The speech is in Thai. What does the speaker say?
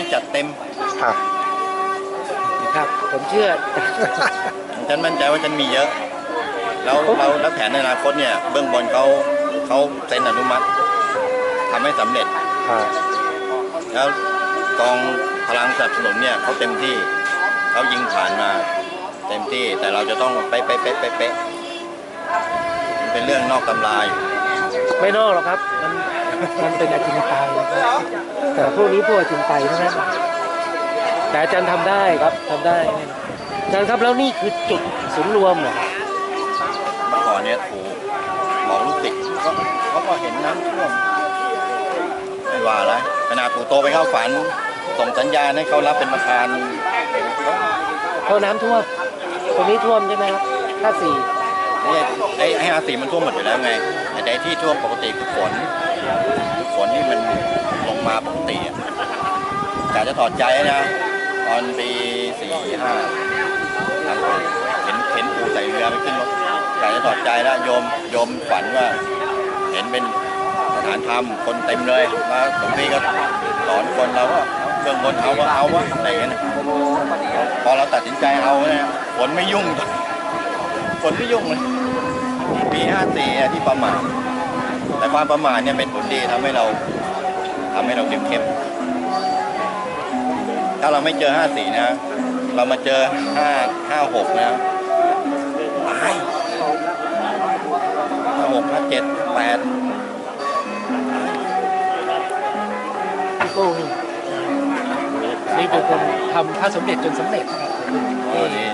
ต้องจัดเต็มครับ ครับ ผมเชื่อ ฉันมั่นใจว่าฉันมีเยอะ แล้วเราแล้วแผนในอนาคตเนี่ย เบื้องบนเขาเขาเซ็นอนุมัติทำให้สำเร็จ ครับแล้วกองพลังสนับสนุนเนี่ยเขาเต็มที่เขายิงผ่านมาเต็มที่แต่เราจะต้องเป๊ะเป๊ะเป๊ะเป๊ะเป๊ะมันเป็นเรื่องนอกตำราอยู่ไม่นอกหรอกครับ มันมันเป็นอจินไตยนะครับ แต่พวกนี้พวกอจินไตยเท่านั้นแต่อาจารย์ทำได้ครับทำได้อาจารย์ครับแล้วนี่คือจุดศูนย์รวมเหรอเมื่อก่อนเนี่ยถูกบอกลูกศิษย์ก็เขาก็เห็นน้ำท่วมไม่ว่าอะไรขนาดปู่โตไปเข้าฝัน ส่งสัญญาณให้เขารับเป็นประธานเพราะน้ำท่วมตรงนี้ท่วมใช่ไหมครับห้าสี่ไอ้ไอ้ไอ้อาสีมันท่วมหมดอยู่แล้วไงแต่ไอ้ที่ท่วมปกติคือฝนคือฝนที่มันลง มาปกติอะกาจะถอดใจนะ ตอนปีสี่ห้าเห็นเห็นปูใส่เรือไปขึ้นรถกาจะถอดใจแล้วโยมโยมฝันว่า เห็นเป็นสถานธรรมคนเต็มเลยมาหลวงพี่ก็สอนคนเราว่าเอาเรื่องบนเอาก็เอาวะอะไรเงี้ยนะพอเราตัดสินใจเอาเนี่ยฝนไม่ยุ่งฝนไม่ยุ่งเลยปีห้าสี่ที่ประมาทแต่ความประมาทเนี่ยเป็นผลดีทำให้เรา ทำให้เราเข้มเข้มถ้าเราไม่เจอห้าสี่นะ เรามาเจอห้าห้าหกนะตายห้าหกห้าเจ็ดแปดพี่โก้นี่นี่เป็นคนทำพระสมเด็จจนสำเร็จโอ้ดี